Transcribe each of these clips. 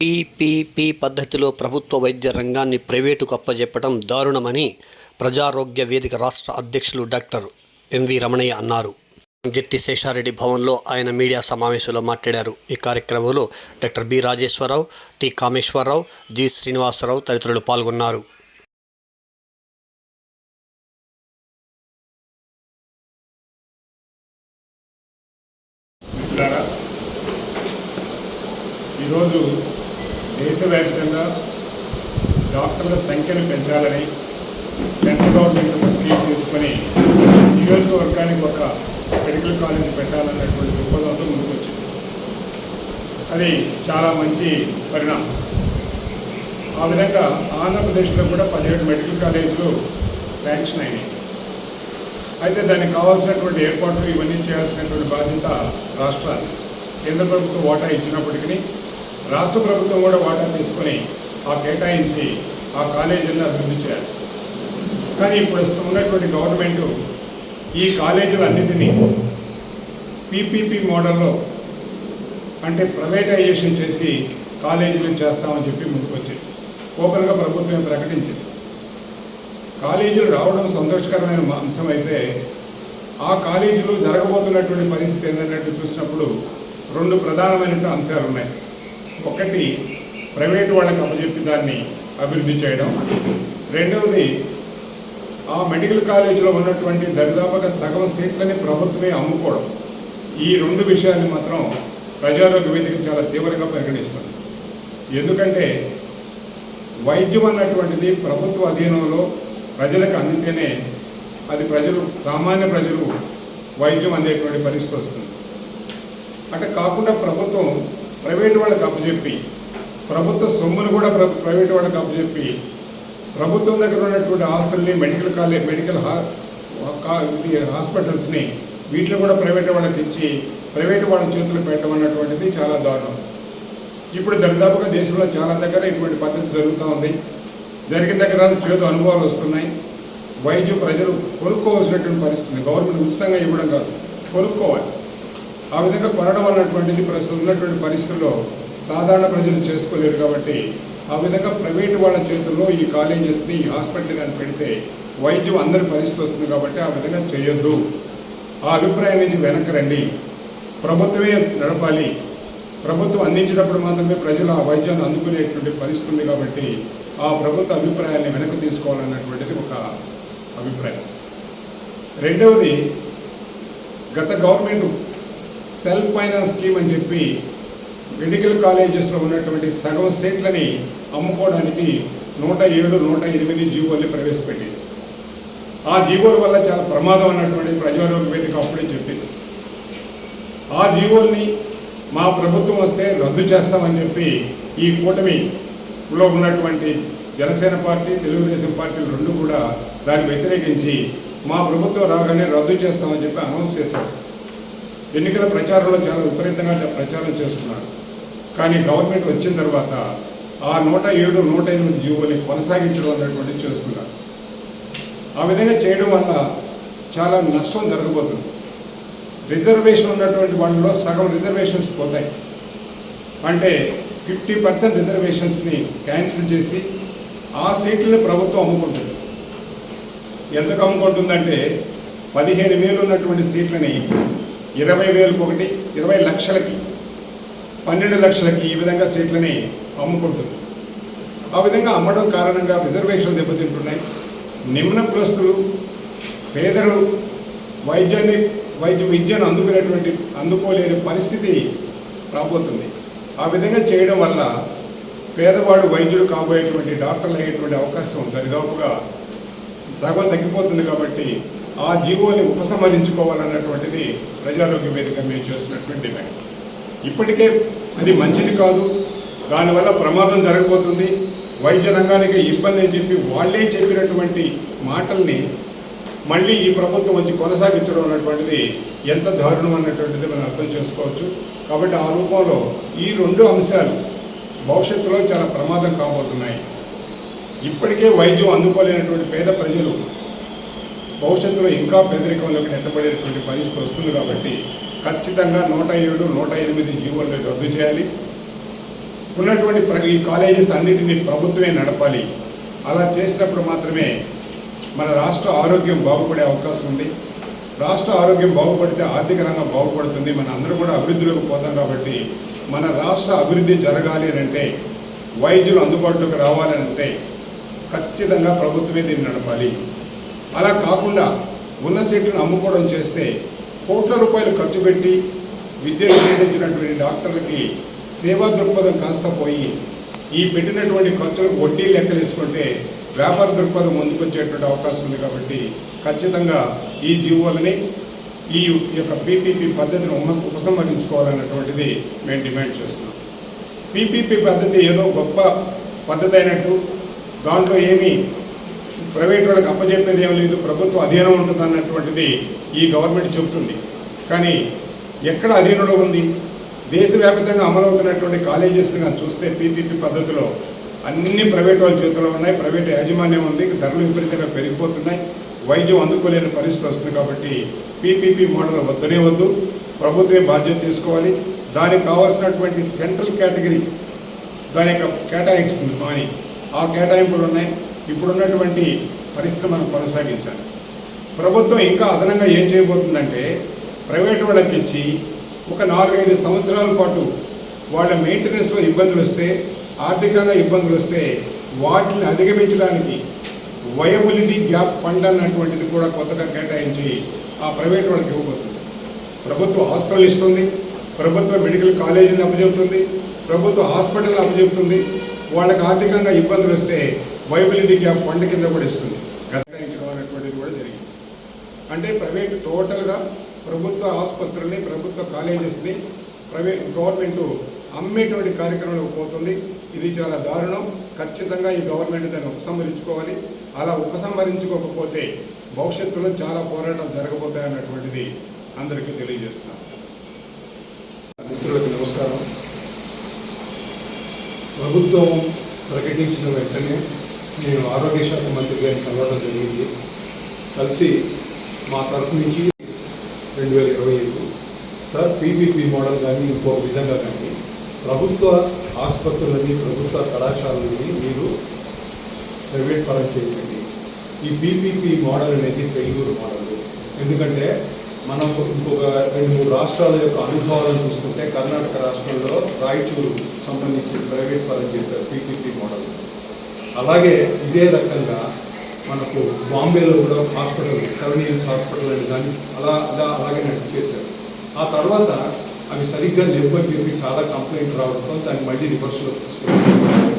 PPP పద్ధతిలో ప్రభుత్వ వైద్య రంగాన్ని ప్రైవేటుకు అప్పజెప్పడం దారుణమని ప్రజారోగ్య వేదిక రాష్ట్ర అధ్యక్షులు డాక్టర్ ఎంవి రమణయ్య అన్నారు. జెట్టి శేషారెడ్డి భవన్లో ఆయన మీడియా సమావేశంలో మాట్లాడారు. ఈ కార్యక్రమంలో doctor B Rajeshwararao T Kameshwararao G Srinivasarao తదితరులు పాల్గొన్నారు. ఈరోజు దేశవ్యాప్తంగా డాక్టర్ల సంఖ్యను పెంచాలని సెంట్రల్ గవర్నమెంట్ ఒక స్కీమ్ తీసుకొని నియోజకవర్గానికి ఒక మెడికల్ కాలేజ్ పెట్టాలన్నటువంటి దృక్పథంతో ముందుకొచ్చింది. అది చాలా మంచి పరిణామం. ఆ విధంగా ఆంధ్రప్రదేశ్లో కూడా పదిహేడు మెడికల్ కాలేజీలు శాంక్షన్ అయినాయి. అయితే దానికి కావాల్సినటువంటి ఏర్పాట్లు ఇవన్నీ చేయాల్సినటువంటి బాధ్యత రాష్ట్రాలు కేంద్ర ప్రభుత్వం వాటా ఇచ్చినప్పటికీ రాష్ట్ర ప్రభుత్వం కూడా వాటా తీసుకొని ఆ కేటాయించి ఆ కాలేజీలను అభివృద్ధి చేయాలి. కానీ ఇప్పుడు ఉన్నటువంటి గవర్నమెంట్ ఈ కాలేజీలన్నింటినీ పీపీపీ మోడల్లో అంటే ప్రైవేటైజేషన్ చేసి కాలేజీలు చేస్తామని చెప్పి ముందుకొచ్చింది. ఓపెన్గా ప్రభుత్వం ప్రకటించింది. కాలేజీలు రావడం సంతోషకరమైన అంశం అయితే ఆ కాలేజీలో జరగబోతున్నటువంటి పరిస్థితి ఏంటంటే చూసినప్పుడు రెండు ప్రధానమైన అంశాలు ఉన్నాయి ఒకటి ప్రైవేటు వాళ్ళకి అప్పచెప్పి దాన్ని అభివృద్ధి చేయడం. రెండవది ఆ మెడికల్ కాలేజీలో ఉన్నటువంటి దరిదాపుగా సగం సీట్లని ప్రభుత్వమే అమ్ముకోవడం. ఈ రెండు విషయాన్ని మాత్రం ప్రజారోగ్య వేదిక చాలా తీవ్రంగా పరిగణిస్తుంది. ఎందుకంటే వైద్యం అన్నటువంటిది ప్రభుత్వ అధీనంలో ప్రజలకు అందితేనే అది ప్రజలు సామాన్య ప్రజలు వైద్యం అందేటువంటి పరిస్థితి వస్తుంది. అంటే కాకుండా ప్రభుత్వం ప్రైవేట్ వాళ్ళకి అప్పచెప్పి ప్రభుత్వ సొమ్మును కూడా ప్ర ప్రైవేట్ వాళ్ళకి అప్పచెప్పి ప్రభుత్వం దగ్గర ఉన్నటువంటి ఆస్తుల్ని మెడికల్ కాలేజ్ మెడికల్ హాస్పిటల్స్ని వీటిలో కూడా ప్రైవేట్ వాళ్ళకి ఇచ్చి ప్రైవేట్ వాళ్ళ చేతులు పెట్టడం అన్నటువంటిది చాలా దారుణం. ఇప్పుడు దరిదాపుగా దేశంలో చాలా దగ్గర ఇటువంటి పద్ధతి జరుగుతూ ఉంది. జరిగిన దగ్గర చేదు అనుభవాలు వస్తున్నాయి. వైద్యం ప్రజలు కొనుక్కోవాల్సినటువంటి పరిస్థితి గవర్నమెంట్ ఉచితంగా ఇవ్వడం కాదు కొనుక్కోవాలి. ఆ విధంగా కొనడం అన్నటువంటిది ప్రస్తుతం ఉన్నటువంటి పరిస్థితుల్లో సాధారణ ప్రజలు చేసుకోలేరు కాబట్టి ఆ విధంగా ప్రైవేటు వాళ్ళ చేతుల్లో ఈ కాలేజెస్ని ఈ హాస్పిటల్ కానీ పెడితే వైద్యం అందరి పరిస్థితి వస్తుంది కాబట్టి ఆ విధంగా చేయొద్దు. ఆ అభిప్రాయం నుంచి వెనక్కి రండి ప్రభుత్వమే నడపాలి. ప్రభుత్వం అందించినప్పుడు మాత్రమే ప్రజలు ఆ వైద్యాన్ని అందుకునేటువంటి పరిస్థితి ఉంది కాబట్టి ఆ ప్రభుత్వ అభిప్రాయాన్ని వెనక్కి తీసుకోవాలన్నటువంటిది ఒక అభిప్రాయం. రెండవది గత గవర్నమెంట్ సెల్ఫ్ ఫైనాన్స్ స్కీమ్ అని చెప్పి మెడికల్ కాలేజెస్లో ఉన్నటువంటి సగం సీట్లని అమ్ముకోవడానికి నూట ఏడు నూట ఎనిమిది జీవోల్ని ప్రవేశపెట్టింది. ఆ జీవోల వల్ల చాలా ప్రమాదం అన్నటువంటి ప్రజారోగ్య వేదిక అప్పుడే చెప్పింది. ఆ జీవోల్ని మా ప్రభుత్వం వస్తే రద్దు చేస్తామని చెప్పి ఈ కూటమిలో ఉన్నటువంటి జనసేన పార్టీ తెలుగుదేశం పార్టీలు రెండు కూడా దాన్ని వ్యతిరేకించి మా ప్రభుత్వం రాగానే రద్దు చేస్తామని చెప్పి అనౌన్స్ చేశారు. ఎన్నికల ప్రచారంలో చాలా విపరీతంగా ప్రచారం చేస్తున్నారు. కానీ గవర్నమెంట్ వచ్చిన తర్వాత ఆ నూట ఏడు నూట ఎనిమిది జీవోని కొనసాగించడం అనేటువంటిది చేస్తున్నారు. ఆ విధంగా చేయడం వల్ల చాలా నష్టం జరగబోతుంది. రిజర్వేషన్ ఉన్నటువంటి వాళ్ళలో సగం రిజర్వేషన్స్ పోతాయి. అంటే ఫిఫ్టీ పర్సెంట్ రిజర్వేషన్స్ని క్యాన్సిల్ చేసి ఆ సీట్లని ప్రభుత్వం అమ్ముకుంటుంది. ఎందుకు అమ్ముకుంటుందంటే పదిహేను వేలు ఉన్నటువంటి సీట్లని ఇరవై వేలకు ఒకటి ఇరవై లక్షలకి పన్నెండు లక్షలకి ఈ విధంగా సీట్లని అమ్ముకుంటుంది. ఆ విధంగా అమ్మడం కారణంగా రిజర్వేషన్లు దెబ్బతింటున్నాయి. నిమ్న కులస్తులు పేదలు వైద్యాన్ని వైద్య విద్యను అందుకునేటువంటి అందుకోలేని పరిస్థితి రాబోతుంది. ఆ విధంగా చేయడం వల్ల పేదవాడు వైద్యుడు కాబోయేటువంటి డాక్టర్లు అయ్యేటువంటి అవకాశం దరిదాపుగా సగం తగ్గిపోతుంది కాబట్టి ఆ జీవోని ఉపసంహరించుకోవాలన్నటువంటిది ప్రజారోగ్య వేదిక మేము చేస్తున్నటువంటి డిమాండ్. ఇప్పటికే అది మంచిది కాదు. దానివల్ల ప్రమాదం జరగబోతుంది. వైద్య రంగానికి ఇబ్బంది అని చెప్పి వాళ్ళే చెప్పినటువంటి మాటల్ని మళ్ళీ ఈ ప్రభుత్వం వచ్చి కొనసాగించడం అన్నటువంటిది ఎంత దారుణం అన్నటువంటిది మనం అర్థం చేసుకోవచ్చు. కాబట్టి ఆ రూపంలో ఈ రెండు అంశాలు భవిష్యత్తులో చాలా ప్రమాదం కాబోతున్నాయి. ఇప్పటికే వైద్యం అందుకోలేనటువంటి పేద ప్రజలు భవిష్యత్తులో ఇంకా పేదరికంలోకి నెట్టబడేటువంటి పరిస్థితి వస్తుంది కాబట్టి ఖచ్చితంగా నూట ఏడు నూట ఎనిమిది జీవోలను రద్దు చేయాలి. ఉన్నటువంటి ప్ర- ఈ కాలేజెస్ అన్నిటినీ ప్రభుత్వమే నడపాలి. అలా చేసినప్పుడు మాత్రమే మన రాష్ట్ర ఆరోగ్యం బాగుపడే అవకాశం ఉంది. రాష్ట్ర ఆరోగ్యం బాగుపడితే ఆర్థిక రంగం బాగుపడుతుంది. మన అందరూ కూడా అభివృద్ధిలోకి పోతాం కాబట్టి మన రాష్ట్ర అభివృద్ధి జరగాలి అని అంటే వైద్యులు అందుబాటులోకి రావాలని అంటే ఖచ్చితంగా ప్రభుత్వమే దీన్ని నడపాలి. అలా కాకుండా ఉన్న సీట్లను అమ్ముకోవడం చేస్తే కోట్ల రూపాయలు ఖర్చు పెట్టి విద్యను అభ్యసించినటువంటి డాక్టర్లకి సేవా దృక్పథం కాస్త పోయి ఈ పెట్టినటువంటి ఖర్చులకు వడ్డీ లెక్కలు వేసుకుంటే వ్యాపార దృక్పథం ముందుకొచ్చేటువంటి అవకాశం ఉంది కాబట్టి ఖచ్చితంగా ఈ జీవోలని ఈ యొక్క పీపీపీ పద్ధతిని ఉపసంహరించుకోవాలన్నటువంటిది మేము డిమాండ్ చేస్తున్నాం. పీపీపీ పద్ధతి ఏదో గొప్ప పద్ధతి అయినట్టు దాంట్లో ఏమీ ప్రైవేట్ వాళ్ళకి అప్పచెప్పేది ఏం లేదు ప్రభుత్వం అధీనం ఉంటుంది అన్నటువంటిది ఈ గవర్నమెంట్ చెబుతుంది. కానీ ఎక్కడ అధీనంలో ఉంది? దేశవ్యాప్తంగా అమలవుతున్నటువంటి కాలేజెస్ని కానీ చూస్తే పీపీపీ పద్ధతిలో అన్ని ప్రైవేట్ వాళ్ళ చేతిలో ఉన్నాయి ప్రైవేట్ యాజమాన్యం ఉంది ధరలు విపరీతంగా పెరిగిపోతున్నాయి వైద్యం అందుకోలేని పరిస్థితి వస్తుంది కాబట్టి పీపీపీ మోడల్ వద్దనే వద్దు. ప్రభుత్వమే బాధ్యత తీసుకోవాలి. దానికి కావాల్సినటువంటి సెంట్రల్ కేటగిరీ దాని యొక్క కేటాయిస్తుంది మాని. ఆ కేటాయింపులు ఉన్నాయి. ఇప్పుడున్నటువంటి పరిశ్రమను కొనసాగించాలి. ప్రభుత్వం ఇంకా అదనంగా ఏం చేయబోతుందంటే ప్రైవేట్ వాళ్ళకి ఇచ్చి ఒక నాలుగైదు సంవత్సరాల పాటు వాళ్ళ మెయింటెనెన్స్లో ఇబ్బందులు వస్తే ఆర్థికంగా ఇబ్బందులు వస్తే వాటిని అధిగమించడానికి వయబిలిటీ గ్యాప్ ఫండ్ అన్నటువంటిది కూడా కొత్తగా కేటాయించి ఆ ప్రైవేట్ వాళ్ళకి ఇవ్వబోతుంది. ప్రభుత్వం హాస్టల్ ఇస్తుంది ప్రభుత్వ మెడికల్ కాలేజీని అప్పచెబుతుంది ప్రభుత్వ హాస్పిటల్ అప్పచెబుతుంది వాళ్ళకి ఆర్థికంగా ఇబ్బందులు వస్తే వైబిలిటీ గ్యాప్ ఫండ్ కింద కూడా ఇస్తుంది. కేటాయించడం అనేటువంటిది కూడా జరిగింది. అంటే ప్రైవేట్ టోటల్గా ప్రభుత్వ ఆసుపత్రుల్ని ప్రభుత్వ కాలేజెస్ని ప్రైవేట్ గవర్నమెంట్ అమ్మేటువంటి కార్యక్రమంలోకి పోతుంది. ఇది చాలా దారుణం. ఖచ్చితంగా ఈ గవర్నమెంట్ దాన్ని ఉపసంహరించుకోవాలి. అలా ఉపసంహరించుకోకపోతే భవిష్యత్తులో చాలా పోరాటాలు జరగబోతాయి అన్నటువంటిది అందరికీ తెలియజేస్తున్నాను మిత్రులకు నమస్కారం. ప్రభుత్వం ప్రకటించిన వెంటనే నేను ఆరోగ్య శాఖ మంత్రి గారిని కలవడం జరిగింది. కలిసి మా తరఫు నుంచి రెండు వేల ఇరవై ఐదు సార్ పీపీపీ మోడల్ కానీ ఇంకో విధంగా కానీ ప్రభుత్వ ఆసుపత్రులని ప్రభుత్వ కళాశాలని మీరు ప్రైవేట్ పరం చేయండి. ఈ పీపీపీ మోడల్ అనేది బెంగళూరు మోడల్. ఎందుకంటే మనం ఇంకొక రెండు మూడు రాష్ట్రాల యొక్క అనుభవాలను చూసుకుంటే కర్ణాటక రాష్ట్రంలో రాయచూరు సంబంధించి ప్రైవేట్ పరం చేశారు పీపీపీ మోడల్. అలాగే ఇదే రకంగా మనకు బాంబేలో కూడా హాస్పిటల్ సెవెన్ హాస్పిటల్ అని దాన్ని అలా అలా అలాగే నడిపి చేశారు. ఆ తర్వాత అవి సరిగ్గా లేవు అని చెప్పి చాలా కంప్లైంట్ రావడంతో దాన్ని మళ్ళీ రివర్స్లో తీసుకెళ్ళి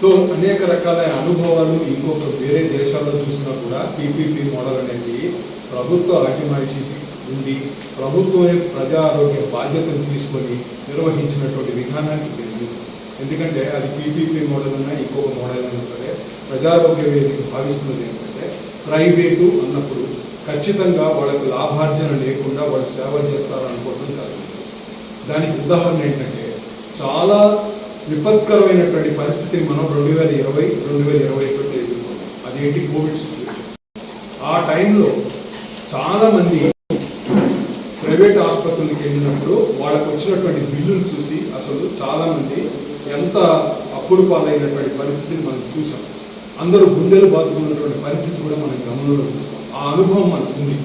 సో అనేక రకాల అనుభవాలు ఇంకొక వేరే దేశాల్లో చూసినా కూడా పీపీపీ మోడల్ అనేది ప్రభుత్వ అజమాయిషీ ఉండి ప్రభుత్వమే ప్రజా ఆరోగ్య బాధ్యతను తీసుకొని నిర్వహించినటువంటి విధానానికి తెలియదు ఎందుకంటే అది పీపీపీ మోడల్ అయినా ఇంకొక మోడల్ అయినా సరే ప్రజారోగ్య వేదిక భావిస్తున్నది ఏంటంటే ప్రైవేటు అన్నప్పుడు ఖచ్చితంగా వాళ్ళకు లాభార్జన లేకుండా వాళ్ళు సేవ చేస్తారనుకోవడం కాదు. దానికి ఉదాహరణ ఏంటంటే చాలా విపత్కరమైనటువంటి పరిస్థితిని మనం రెండు వేల ఇరవై రెండు వేల ఇరవై ఒకటి ఎదుర్కొన్నాం అదేంటి కోవిడ్ సిచ్యువేషన్? ఆ టైంలో చాలామంది ప్రైవేట్ ఆసుపత్రులకు వెళ్ళినప్పుడు వాళ్ళకు వచ్చినటువంటి బిల్లులు చూసి అసలు చాలామంది ఎంత అప్పులు పాలైనటువంటి పరిస్థితిని మనం చూసాం. అందరూ గుండెలు బాదుకున్నటువంటి పరిస్థితి కూడా మనం గమనంలో చూసాం ఆ అనుభవం మనకు ఉంది.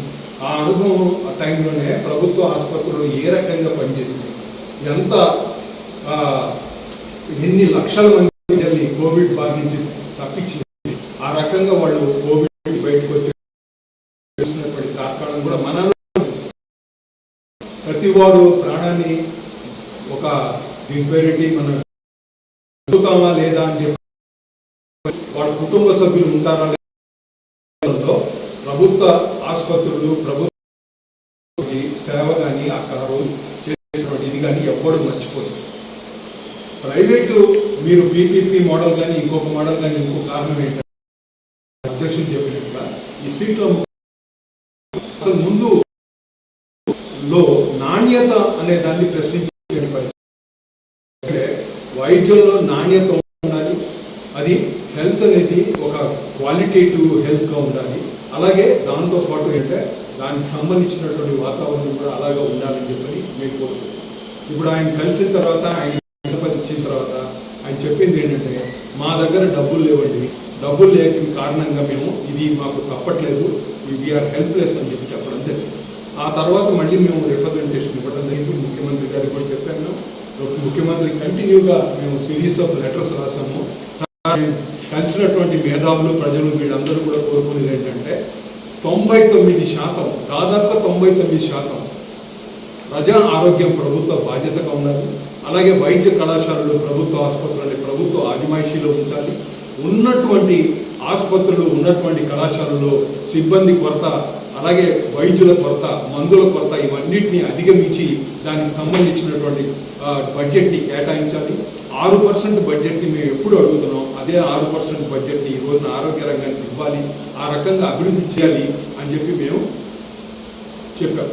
ఆ అనుభవం ఆ టైంలోనే ప్రభుత్వ ఆసుపత్రులు ఏ రకంగా పనిచేసింది? ఎంత ఎన్ని లక్షల మంది ప్రజల్ని కోవిడ్ బారి నుంచి తప్పించింది? ఆ రకంగా వాళ్ళు కోవిడ్ బయటకు వచ్చి తాత్కాలం కూడా మన ప్రతి వాడు ప్రాణాన్ని ఒక దీని పేరేంటి మన బతుకుతామా లేదా అని చెప్పి వాళ్ళ కుటుంబ సభ్యులు ఉంటారా లేదా ప్రభుత్వ ఆసుపత్రులు ప్రభుత్వ సేవ కానీ అక్కడ రోజు చేసినటువంటి ఇది కానీ ఎవ్వరూ మర్చిపోయింది ప్రైవేటు మీరు పీపీపీ మోడల్ కానీ ఇంకొక మోడల్ కానీ ఇంకో కారణం ఏంటంటే అధ్యక్షులు చెప్పినట్టుగా ఈ సీట్లో అసలు ముందు లో నాణ్యత అనే దాన్ని ప్రశ్నించి వైద్యంలో నాణ్యత ఉండాలి. అది హెల్త్ అనేది ఒక క్వాలిటేటివ్ హెల్త్గా ఉండాలి. అలాగే దాంతో పాటు ఏంటంటే దానికి సంబంధించినటువంటి వాతావరణం కూడా అలాగే ఉండాలని చెప్పని మేము కోరుకుంటున్నాం ఇప్పుడు ఆయన కలిసిన తర్వాత ఆయన గణపతి ఇచ్చిన తర్వాత ఆయన చెప్పింది ఏంటంటే మా దగ్గర డబ్బులు లేవండి. డబ్బులు లేని కారణంగా మేము ఇది మాకు తప్పట్లేదు. వీఆర్ హెల్ప్లెస్ అని చెప్పి చెప్పడం జరిగింది. ఆ తర్వాత మళ్ళీ మేము రిప్రజెంటేషన్ ఇవ్వడం జరిగింది. ముఖ్యమంత్రి గారికి కూడా చెప్పాను ముఖ్యమంత్రి కంటిన్యూగా మేము సిరీస్ ఆఫ్ లెటర్స్ రాసాము. కలిసినటువంటి మేధావులు ప్రజలు వీళ్ళందరూ కూడా కోరుకునేది ఏంటంటే తొంభై తొమ్మిది శాతం దాదాపు తొంభై తొమ్మిది శాతం ప్రజా ఆరోగ్యం ప్రభుత్వ బాధ్యతగా ఉండాలి. అలాగే వైద్య కళాశాలలు ప్రభుత్వ ఆసుపత్రులని ప్రభుత్వ ఆజమాయిషీలో ఉంచాలి. ఉన్నటువంటి ఆసుపత్రులు ఉన్నటువంటి కళాశాలలో సిబ్బంది కొరత అలాగే వైద్యుల కొరత మందుల కొరత ఇవన్నిటిని అధిగమించి దానికి సంబంధించినటువంటి బడ్జెట్ని కేటాయించాలి. ఆరు పర్సెంట్ బడ్జెట్ని మేము ఎప్పుడు అడుగుతున్నాం అదే ఆరు పర్సెంట్ బడ్జెట్ని ఈ రోజున ఆరోగ్య రంగానికి ఇవ్వాలి ఆ రకంగా అభివృద్ధి చేయాలి అని చెప్పి మేము చెప్పాం.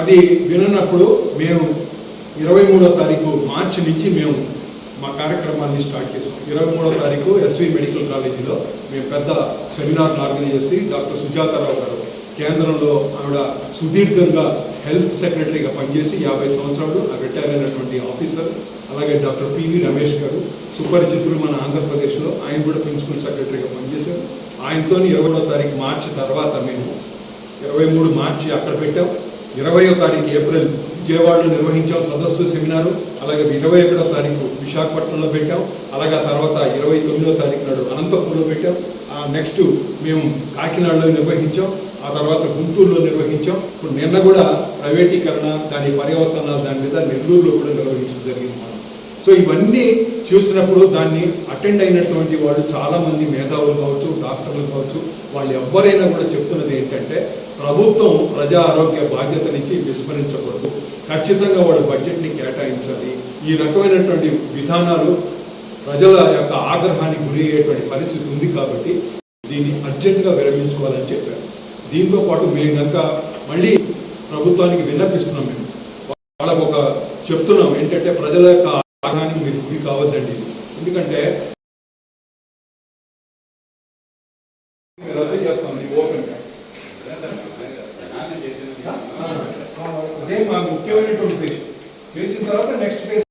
అది విననప్పుడు మేము ఇరవై మూడో తారీఖు మార్చి నుంచి మేము మా కార్యక్రమాన్ని స్టార్ట్ చేసాం. ఇరవై మూడో తారీఖు ఎస్వి మెడికల్ కాలేజీలో మేము పెద్ద సెమినార్లు ఆర్గనైజ్ చేసి డాక్టర్ సుజాతారావు గారు కేంద్రంలో ఆవిడ సుదీర్ఘంగా హెల్త్ సెక్రటరీగా పనిచేసి యాభై సంవత్సరాలు రిటైర్ అయినటువంటి ఆఫీసర్ అలాగే డాక్టర్ పివి రమేష్ గారు సుపరిచితులు మన ఆంధ్రప్రదేశ్లో. ఆయన కూడా ప్రిన్సిపల్ సెక్రటరీగా పనిచేశారు. ఆయనతో ఇరవై తారీఖు మార్చి తర్వాత మేము ఇరవై మూడు మార్చి అక్కడ పెట్టాం. ఇరవయో తారీఖు ఏప్రిల్ విజయవాడలో నిర్వహించాం సదస్సు సెమినారు. అలాగే ఇరవై ఒకటో తారీఖు విశాఖపట్నంలో పెట్టాం. అలాగే తర్వాత ఇరవై తొమ్మిదో తారీఖు నాడు అనంతపురంలో పెట్టాం. ఆ నెక్స్ట్ మేము కాకినాడలో నిర్వహించాం. ఆ తర్వాత గుంటూరులో నిర్వహించాం. ఇప్పుడు నిన్న కూడా ప్రైవేటీకరణ దాని పర్యవసనాలు దాని మీద నెల్లూరులో కూడా నిర్వహించడం జరిగింది మనం. సో ఇవన్నీ చూసినప్పుడు దాన్ని అటెండ్ అయినటువంటి వాళ్ళు చాలామంది మేధావులు కావచ్చు డాక్టర్లు కావచ్చు వాళ్ళు ఎవరైనా కూడా చెప్తున్నది ఏంటంటే ప్రభుత్వం ప్రజా ఆరోగ్య బాధ్యతనిచ్చి విస్మరించకూడదు. ఖచ్చితంగా వాడు బడ్జెట్ని కేటాయించాలి. ఈ రకమైనటువంటి విధానాలు ప్రజల యొక్క ఆగ్రహానికి గురి అయ్యేటువంటి పరిస్థితి ఉంది కాబట్టి దీన్ని అర్జెంటుగా విరమించుకోవాలని చెప్పారు. దీంతో పాటు మేము కనుక మళ్ళీ ప్రభుత్వానికి విన్నపిస్తున్నాం మేము. వాళ్ళకు ఒక చెప్తున్నాం ఏంటంటే ప్రజల యొక్క ఆగ్రహానికి మీరు గురి కావద్దండి. ఎందుకంటే